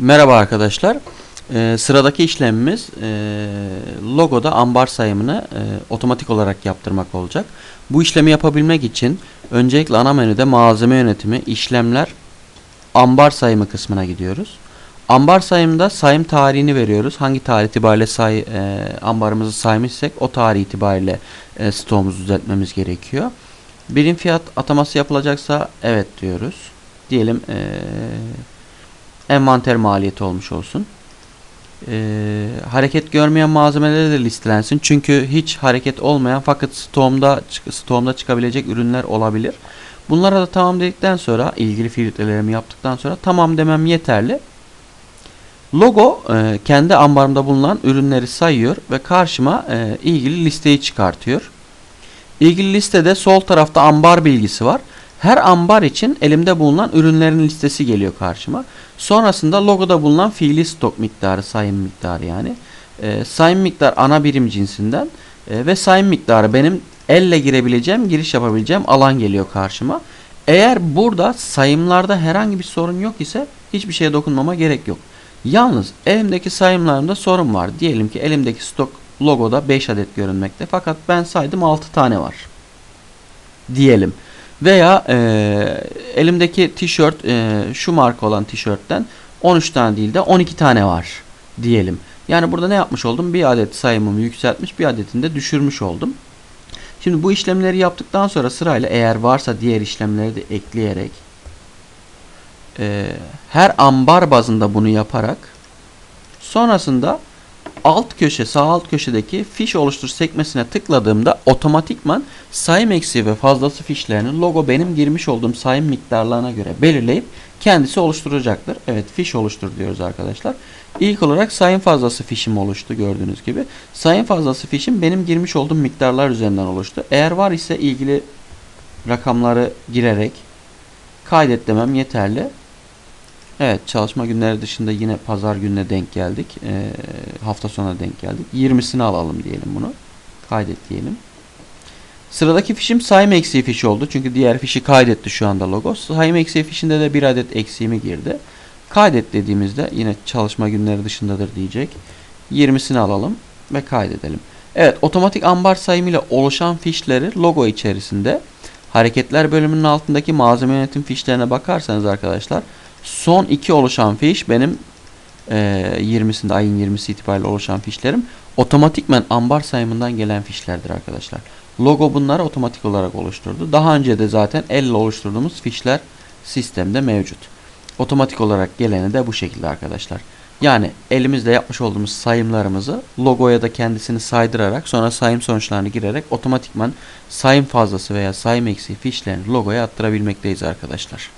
Merhaba arkadaşlar. Ee, sıradaki işlemimiz e, logoda ambar sayımını e, otomatik olarak yaptırmak olacak. Bu işlemi yapabilmek için öncelikle ana menüde malzeme yönetimi, işlemler, ambar sayımı kısmına gidiyoruz. Ambar sayımda sayım tarihini veriyoruz. Hangi tarih itibariyle say, e, ambarımızı saymışsak o tarih itibariyle e, stoğumuzu düzeltmemiz gerekiyor. Birim fiyat ataması yapılacaksa evet diyoruz. Diyelim eee envanter maliyeti olmuş olsun. Ee, hareket görmeyen malzemeleri de listelensin. Çünkü hiç hareket olmayan fakat stoğumda, stoğumda çıkabilecek ürünler olabilir. Bunlara da tamam dedikten sonra ilgili filtrelerimi yaptıktan sonra tamam demem yeterli. Logo e, kendi ambarımda bulunan ürünleri sayıyor ve karşıma e, ilgili listeyi çıkartıyor. İlgili listede sol tarafta ambar bilgisi var. Her ambar için elimde bulunan ürünlerin listesi geliyor karşıma. Sonrasında logoda bulunan fiili stok miktarı, sayım miktarı yani. Ee, sayım miktar ana birim cinsinden e, ve sayım miktarı benim elle girebileceğim, giriş yapabileceğim alan geliyor karşıma. Eğer burada sayımlarda herhangi bir sorun yok ise hiçbir şeye dokunmama gerek yok. Yalnız elimdeki sayımlarımda sorun var. Diyelim ki elimdeki stok logoda 5 adet görünmekte fakat ben saydım 6 tane var. Diyelim. Veya e, elimdeki tişört e, şu marka olan tişörtten 13 tane değil de 12 tane var diyelim. Yani burada ne yapmış oldum? Bir adet sayımımı yükseltmiş, bir adetini de düşürmüş oldum. Şimdi bu işlemleri yaptıktan sonra sırayla eğer varsa diğer işlemleri de ekleyerek e, her ambar bazında bunu yaparak sonrasında alt köşe sağ alt köşedeki fiş oluştur sekmesine tıkladığımda otomatikman sayım eksiği ve fazlası fişlerini logo benim girmiş olduğum sayım miktarlarına göre belirleyip kendisi oluşturacaktır. Evet fiş oluştur diyoruz arkadaşlar. İlk olarak sayım fazlası fişim oluştu gördüğünüz gibi. Sayım fazlası fişim benim girmiş olduğum miktarlar üzerinden oluştu. Eğer var ise ilgili rakamları girerek kaydet demem yeterli. Evet çalışma günleri dışında yine pazar gününe denk geldik. Ee, hafta sonuna denk geldik. 20'sini alalım diyelim bunu. Kaydet diyelim. Sıradaki fişim sayım eksiği fişi oldu. Çünkü diğer fişi kaydetti şu anda logo. Sayım eksiği fişinde de bir adet eksiğimi girdi. Kaydet dediğimizde yine çalışma günleri dışındadır diyecek. 20'sini alalım ve kaydedelim. Evet otomatik ambar sayımıyla oluşan fişleri logo içerisinde hareketler bölümünün altındaki malzeme yönetim fişlerine bakarsanız arkadaşlar son iki oluşan fiş benim e, 20'sinde ayın 20'si itibariyle oluşan fişlerim otomatikmen ambar sayımından gelen fişlerdir arkadaşlar. Logo bunları otomatik olarak oluşturdu. Daha önce de zaten elle oluşturduğumuz fişler sistemde mevcut. Otomatik olarak geleni de bu şekilde arkadaşlar. Yani elimizde yapmış olduğumuz sayımlarımızı logoya da kendisini saydırarak sonra sayım sonuçlarını girerek otomatikman sayım fazlası veya sayım eksiği fişlerini logoya attırabilmekteyiz arkadaşlar.